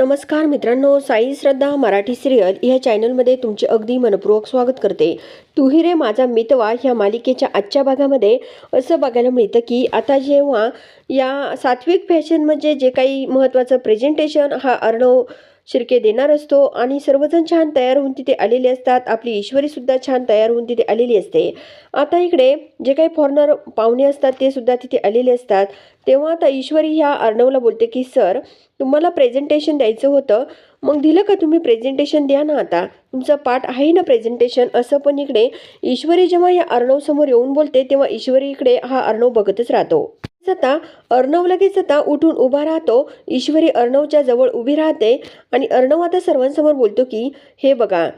नमस्कार मित्रांनो साई श्रद्धा मराठी सिरियल ह्या चॅनलमध्ये तुमचे अगदी मनपूर्वक स्वागत करते. तुही रे माझा मितवा ह्या मालिकेच्या आजच्या भागामध्ये असं बघायला मिळतं की आता जेव्हा या सात्विक फॅशन म्हणजे जे काही महत्त्वाचं प्रेझेंटेशन हा अर्णव शिर्के देणार असतो आणि सर्वजण छान तयार होऊन तिथे आलेले असतात. आपली ईश्वरीसुद्धा छान तयार होऊन तिथे आलेली असते. आता इकडे जे काही फॉरनर पाहुणे असतात ते सुद्धा तिथे आलेले असतात. तेव्हा आता ईश्वरी ह्या अर्णवला बोलते की सर तुम्हाला प्रेझेंटेशन द्यायचं होतं. मग दिलं का तुम्ही प्रेझेंटेशन द्या ना आता. तुमचा पाठ आहे ना प्रेझेंटेशन असं पण इकडे ईश्वरी जेव्हा या अर्णवसमोर येऊन बोलते तेव्हा ईश्वरी इकडे हा अर्णव बघतच राहतो. आता अर्णव लगेच आता उठून उभा राहतो. ईश्वरी अर्णवच्या जवळ उभी राहते आणि अर्णव आता सर्वांसमोर बोलतो की हे बघा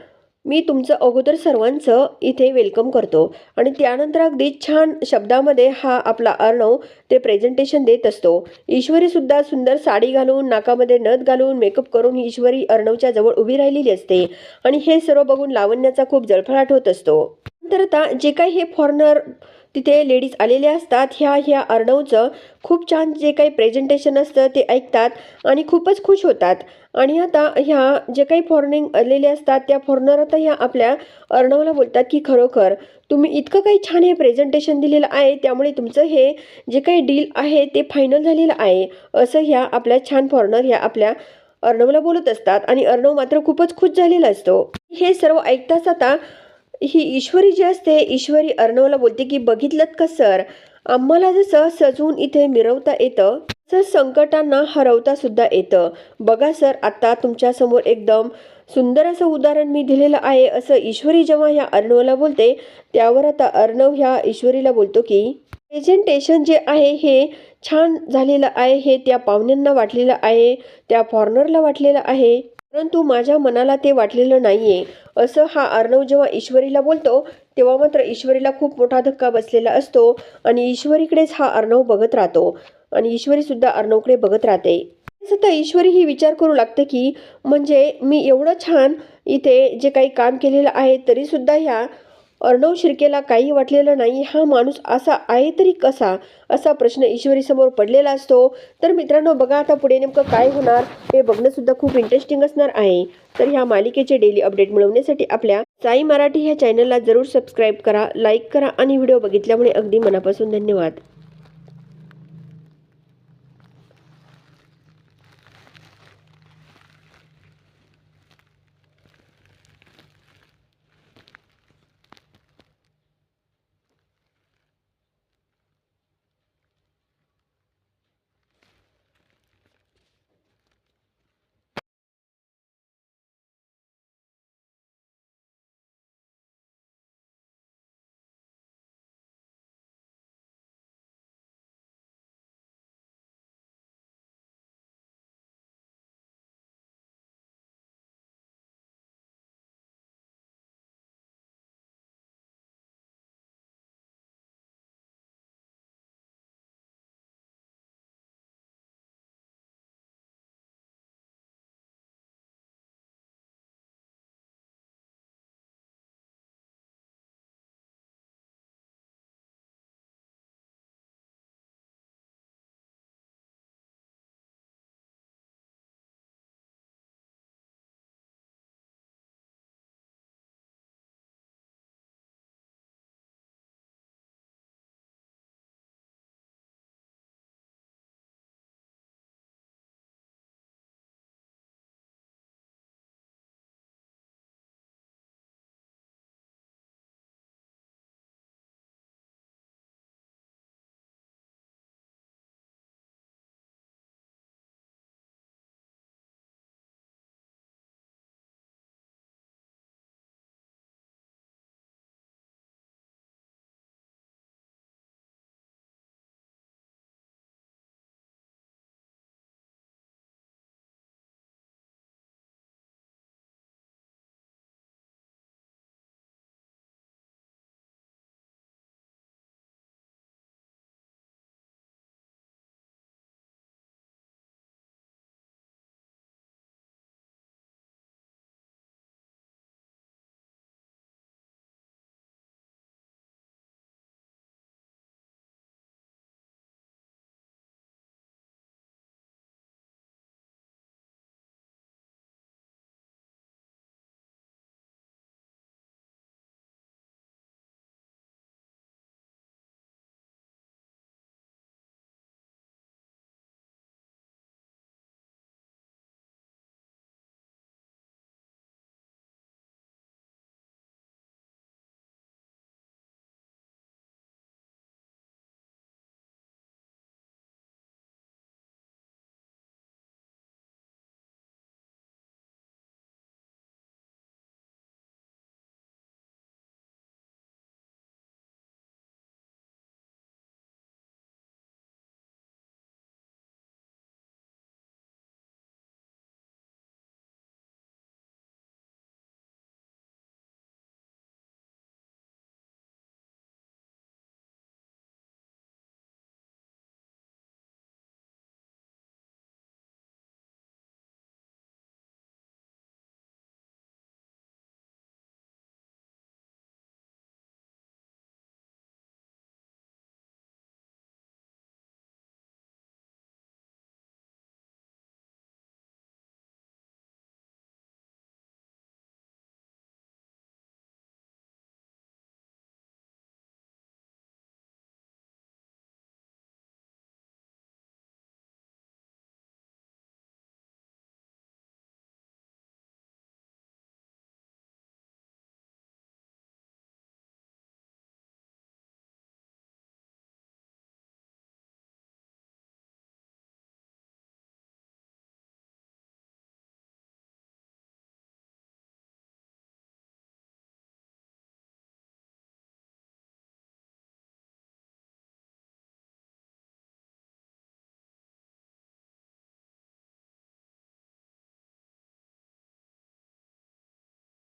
मी तुमचं अगोदर सर्वांचं इथे वेलकम करतो आणि त्यानंतर अगदी छान शब्दामध्ये हा आपला अर्णव ते प्रेझेंटेशन देत असतो. ईश्वरीसुद्धा सुंदर साडी घालून नाकामध्ये नथ घालून मेकअप करून ही ईश्वरी अर्णवच्या जवळ उभी राहिलेली असते आणि हे सर्व बघून लावण्याचा खूप जळफळाट होत असतो. नंतर आता जे काही हे फॉरेनर तिथे लेडीज आलेल्या असतात. ह्या ह्या अर्णवचं खूप छान जे काही प्रेझेंटेशन असतं ते ऐकतात आणि खूपच खुश होतात. आणि आता ह्या जे काही फॉरेनिंग आलेले असतात त्या फॉरेनर आता ह्या आपल्या अर्णवला बोलतात की खरोखर तुम्ही इतकं काही छान हे प्रेझेंटेशन दिलेलं आहे त्यामुळे तुमचं हे जे काही डील आहे ते फायनल झालेलं आहे. असं ह्या आपल्या छान फॉरेनर ह्या आपल्या अर्णवला बोलत असतात. आणि अर्णव मात्र खूपच खुश झालेला असतो. हे सर्व ऐकताच आता ही ईश्वरी जी असते ईश्वरी अर्णवला बोलते की बघितलं का सर? आम्हाला जसं सजवून इथे मिरवता येतं तसं संकटांना हरवता सुद्धा येतं. बघा सर आता तुमच्यासमोर एकदम सुंदर असं उदाहरण मी दिलेलं आहे. असं ईश्वरी जेव्हा ह्या अर्णवला बोलते त्यावर आता अर्णव ह्या ईश्वरीला बोलतो की प्रेझेंटेशन जे आहे हे छान झालेलं आहे हे त्या पाहुण्यांना वाटलेलं आहे त्या फॉरनरला वाटलेलं आहे. परंतु माझ्या मनाला ते वाटलेलं नाहीये. असं हा अर्णव जेव्हा ईश्वरीला बोलतो तेव्हा मात्र ईश्वरीला खूप मोठा धक्का बसलेला असतो आणि ईश्वरीकडेच हा अर्णव बघत राहतो आणि ईश्वरीसुद्धा अर्णवकडे बघत राहते. सध्या ईश्वरी ही विचार करू लागते की म्हणजे मी एवढं छान इथे जे काही काम केलेलं आहे तरीसुद्धा ह्या अर्णव शिर्केला काही वाटलेलं नाही हा माणूस असा आहे तरी कसा? असा प्रश्न ईश्वरीसमोर पडलेला असतो. तर मित्रांनो बघा आता पुढे नेमकं काय होणार? हे बघणंसुद्धा खूप इंटरेस्टिंग असणार आहे. तर ह्या मालिकेचे डेली अपडेट मिळवण्यासाठी आपल्या साई मराठी ह्या चॅनलला जरूर सबस्क्राईब करा लाईक करा आणि व्हिडिओ बघितल्यामुळे अगदी मनापासून धन्यवाद.